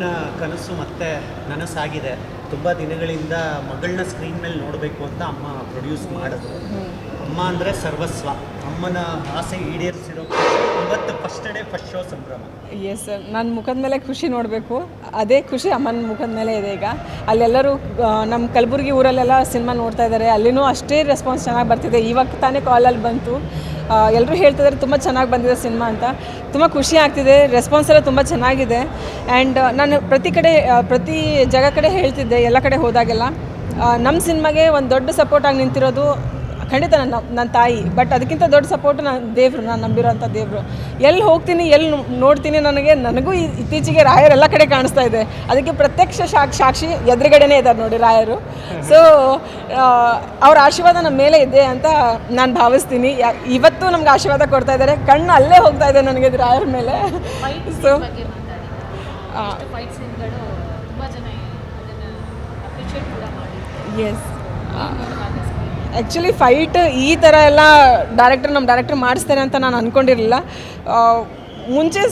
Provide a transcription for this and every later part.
ಅಮ್ಮನ ಕನಸು ಮತ್ತೆ ನನಸಾಗಿದೆ. ತುಂಬ ದಿನಗಳಿಂದ ಮಗಳನ್ನ ಸ್ಕ್ರೀನ್ ಮೇಲೆ ನೋಡಬೇಕು ಅಂತ ಅಮ್ಮ ಪ್ರೊಡ್ಯೂಸ್ ಮಾಡಿದ್ರು. ಅಮ್ಮ ಅಂದರೆ ಸರ್ವಸ್ವ. ಅಮ್ಮನ ಆಸೆ ಈಡೇರಿಸಿರೋ ಇವತ್ತು ಫಸ್ಟ್ ಡೇ ಫಸ್ಟ್ ಶೋ ಸಂಭ್ರಮ. ಎಸ್ ಸರ್ ನನ್ನ ಮುಖದ ಮೇಲೆ ಖುಷಿ ನೋಡಬೇಕು. ಅದೇ ಖುಷಿ ಅಮ್ಮನ ಮುಖದ ಮೇಲೆ ಇದೆ ಈಗ. ಅಲ್ಲೆಲ್ಲರೂ ನಮ್ಮ ಕಲಬುರಗಿ ಊರಲ್ಲೆಲ್ಲ ಸಿನಿಮಾ ನೋಡ್ತಾ ಇದ್ದಾರೆ ಅಲ್ಲಿನೂ ಅಷ್ಟೇ ರೆಸ್ಪಾನ್ಸ್ ಚೆನ್ನಾಗಿ ಬರ್ತಿದೆ. ಇವಾಗ ತಾನೇ ಕಾಲಲ್ಲಿ ಬಂತು. ಎಲ್ಲರೂ ಹೇಳ್ತಿದ್ದಾರೆ ತುಂಬ ಚೆನ್ನಾಗಿ ಬಂದಿದೆ ಸಿನಿಮಾ ಅಂತ. ತುಂಬ ಖುಷಿ ಆಗ್ತಿದೆ ರೆಸ್ಪಾನ್ಸ್ ಎಲ್ಲ ತುಂಬ ಚೆನ್ನಾಗಿದೆ. ಆ್ಯಂಡ್ ನಾನು ಪ್ರತಿ ಕಡೆ ಪ್ರತಿ ಜಾಗ ಕಡೆ ಹೇಳ್ತಿದ್ದೆ, ಎಲ್ಲ ಕಡೆ ಹೋದಾಗೆಲ್ಲ. ನಮ್ಮ ಸಿನಿಮಾಗೆ ಒಂದು ದೊಡ್ಡ ಸಪೋರ್ಟಾಗಿ ನಿಂತಿರೋದು ಖಂಡಿತ ನನ್ನ ನನ್ನ ತಾಯಿ. ಬಟ್ ಅದಕ್ಕಿಂತ ದೊಡ್ಡ ಸಪೋರ್ಟ್ ನಾನು ದೇವರು ನಾನು ನಂಬಿರೋಂಥ ದೇವರು. ಎಲ್ಲಿ ಹೋಗ್ತೀನಿ ಎಲ್ಲಿ ನೋಡ್ತೀನಿ ನನಗೆ ನನಗೂ ಇತ್ತೀಚೆಗೆ ರಾಯರು ಎಲ್ಲ ಕಡೆ ಕಾಣಿಸ್ತಾ ಇದೆ. ಅದಕ್ಕೆ ಪ್ರತ್ಯಕ್ಷ ಸಾಕ್ಷಿ ಸಾಕ್ಷಿ ಎದುರುಗಡೆನೇ ಇದ್ದಾರೆ ನೋಡಿ ರಾಯರು. ಸೊ ಅವ್ರ ಆಶೀರ್ವಾದ ನಮ್ಮ ಮೇಲೆ ಇದೆ ಅಂತ ನಾನು ಭಾವಿಸ್ತೀನಿ. ಇವತ್ತು ನಮ್ಗೆ ಆಶೀರ್ವಾದ ಕೊಡ್ತಾ ಇದ್ದಾರೆ. ಕಣ್ಣು ಅಲ್ಲೇ ಹೋಗ್ತಾ ಇದೆ ನನಗೆ ರಾಯರ ಮೇಲೆ. ಸೊ ಎಸ್ ಆ್ಯಕ್ಚುಲಿ ಫೈಟ್ ಈ ಥರ ಎಲ್ಲ ಡೈರೆಕ್ಟರ್ ನಮ್ಮ ಡೈರೆಕ್ಟರ್ ಮಾಡಿಸ್ತಾರೆ ಅಂತ ನಾನು ಅಂದ್ಕೊಂಡಿರಲಿಲ್ಲ ಮುಂಚೆ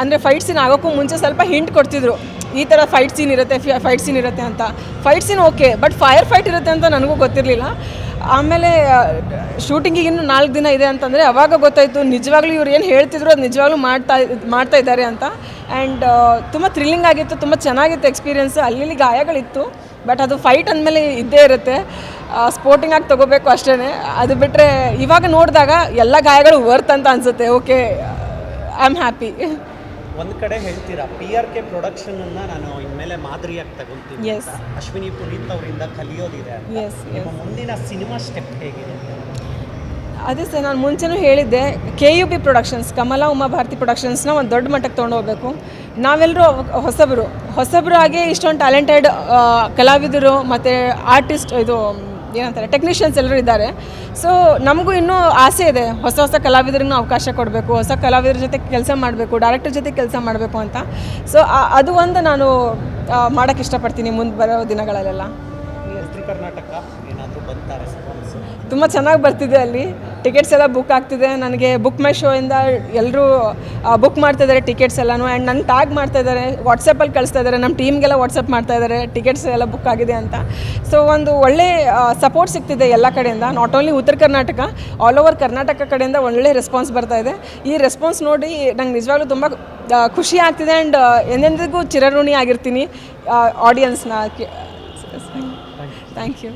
ಅಂದರೆ ಫೈಟ್ ಸೀನ್ ಆಗೋಕ್ಕೂ ಮುಂಚೆ ಸ್ವಲ್ಪ ಹಿಂಟ್ ಕೊಡ್ತಿದ್ರು. ಈ ಥರ ಫೈಟ್ ಸೀನ್ ಇರುತ್ತೆ ಫೈಟ್ ಸೀನ್ ಇರುತ್ತೆ ಅಂತ. Fight scene okay but fire fight ಇರುತ್ತೆ ಅಂತ ನನಗೂ ಗೊತ್ತಿರಲಿಲ್ಲ. ಆಮೇಲೆ ಶೂಟಿಂಗಿಗೆ ಇನ್ನು ನಾಲ್ಕು ದಿನ ಇದೆ ಅಂತಂದರೆ ಅವಾಗ ಗೊತ್ತಾಯಿತು, ನಿಜವಾಗ್ಲೂ ಇವ್ರು ಏನು ಹೇಳ್ತಿದ್ರು ಅದು ನಿಜವಾಗ್ಲೂ ಮಾಡ್ತಾ ಮಾಡ್ತಾ ಇದ್ದಾರೆ ಅಂತ. ಆ್ಯಂಡ್ ತುಂಬ ಥ್ರಿಲ್ಲಿಂಗ್ ಆಗಿತ್ತು, ತುಂಬ ಚೆನ್ನಾಗಿತ್ತು ಎಕ್ಸ್ಪೀರಿಯೆನ್ಸ್ ಅಲ್ಲಿ ಗಾಯಗಳಿತ್ತು. ಬಟ್ ಅದು ಫೈಟ್ ಅಂದಮೇಲೆ ಇದ್ದೇ ಇರುತ್ತೆ. ಸ್ಪೋರ್ಟಿಂಗ್ ಆಗಿ ತೊಗೋಬೇಕು ಅಷ್ಟೇ ಅದು ಬಿಟ್ಟರೆ ಇವಾಗ ನೋಡಿದಾಗ ಎಲ್ಲ ಗಾಯಗಳು ವರ್ತ್ ಅಂತ ಅನಿಸುತ್ತೆ. ಓಕೆ ಐ ಆಮ್ ಹ್ಯಾಪಿ ಒಂದು ಕಡೆ ಹೇಳ್ತೀರಾ ಪಿ ಆರ್ ಕೆ ಪ್ರೊಡಕ್ಷನ್ ನಾನು ಇನ್ಮೇಲೆ ಮಾದರಿಯಾಗಿ ತಗೊಳ್ತೀನಿ. ಅಶ್ವಿನಿ ಪುನೀತ್ ಅವರಿಂದ ಕಲಿಯೋದಿದೆ ನಿಮ್ಮ ಮುಂದಿನ ಸಿನಿಮಾ ಸ್ಟೆಪ್ ಹೇಗಿದೆ ಅದೇ ಸರ್ ನಾನು ಮುಂಚೆನೂ ಹೇಳಿದ್ದೆ K U B productions Kamala Uma Bharathi ಪ್ರೊಡಕ್ಷನ್ಸ್ನ ಒಂದು ದೊಡ್ಡ ಮಟ್ಟಕ್ಕೆ ತೊಗೊಂಡು ಹೋಗಬೇಕು. ನಾವೆಲ್ಲರೂ ಹೊಸಬರು. ಹೊಸಬರು ಆಗಿ ಇಷ್ಟೊಂದು ಟ್ಯಾಲೆಂಟೆಡ್ ಕಲಾವಿದರು ಮತ್ತು ಆರ್ಟಿಸ್ಟ್ ಇದು ಏನಂತಾರೆ ಟೆಕ್ನಿಷಿಯನ್ಸ್ ಎಲ್ಲರೂ ಇದ್ದಾರೆ. ಸೊ ನಮಗೂ ಇನ್ನೂ ಆಸೆ ಇದೆ. ಹೊಸ ಹೊಸ ಕಲಾವಿದರಿಗೂ ಅವಕಾಶ ಕೊಡಬೇಕು ಹೊಸ ಕಲಾವಿದರ ಜೊತೆ ಕೆಲಸ ಮಾಡಬೇಕು ಡೈರೆಕ್ಟರ್ ಜೊತೆ ಕೆಲಸ ಮಾಡಬೇಕು ಅಂತ. ಸೊ ಅದು ಒಂದು ನಾನು ಮಾಡೋಕ್ಕೆ ಇಷ್ಟಪಡ್ತೀನಿ ಮುಂದೆ ಬರೋ ದಿನಗಳಲ್ಲೆಲ್ಲ. ಕರ್ನಾಟಕ ಏನಾದರೂ ತುಂಬ ಚೆನ್ನಾಗಿ ಬರ್ತಿದೆ ಅಲ್ಲಿ. ಟಿಕೆಟ್ಸ್ ಎಲ್ಲ ಬುಕ್ ಆಗ್ತಿದೆ. ನನಗೆ ಬುಕ್ ಮೈ ಶೋಯಿಂದ ಎಲ್ಲರೂ ಬುಕ್ ಮಾಡ್ತಾ ಇದ್ದಾರೆ ಟಿಕೆಟ್ಸ್ ಎಲ್ಲನೂ. ಆ್ಯಂಡ್ ನನ್ನ ಟ್ಯಾಗ್ ಮಾಡ್ತಾ ಇದ್ದಾರೆ ವಾಟ್ಸಪ್ಪಲ್ಲಿ ಕಳಿಸ್ತಾ ಇದ್ದಾರೆ ನಮ್ಮ ಟೀಮ್ಗೆಲ್ಲ ವಾಟ್ಸಪ್ ಮಾಡ್ತಾ ಇದ್ದಾರೆ ಟಿಕೆಟ್ಸ್ ಎಲ್ಲ ಬುಕ್ ಆಗಿದೆ ಅಂತ. ಸೊ ಒಂದು ಒಳ್ಳೆ ಸಪೋರ್ಟ್ ಸಿಗ್ತಿದೆ ಎಲ್ಲ ಕಡೆಯಿಂದ. ನಾಟ್ ಓನ್ಲಿ ಉತ್ತರ ಕರ್ನಾಟಕ ಆಲ್ ಓವರ್ ಕರ್ನಾಟಕ ಕಡೆಯಿಂದ ಒಳ್ಳೆ ರೆಸ್ಪಾನ್ಸ್ ಬರ್ತಾ ಇದೆ. ಈ ರೆಸ್ಪಾನ್ಸ್ ನೋಡಿ ನಂಗೆ ನಿಜವಾಗ್ಲೂ ತುಂಬ ಖುಷಿ ಆಗ್ತಿದೆ. ಆ್ಯಂಡ್ ಎಂದೆಂದಿಗೂ ಚಿರಋಣಿ ಆಗಿರ್ತೀನಿ ಆಡಿಯನ್ಸ್ನ ಥ್ಯಾಂಕ್ ಯು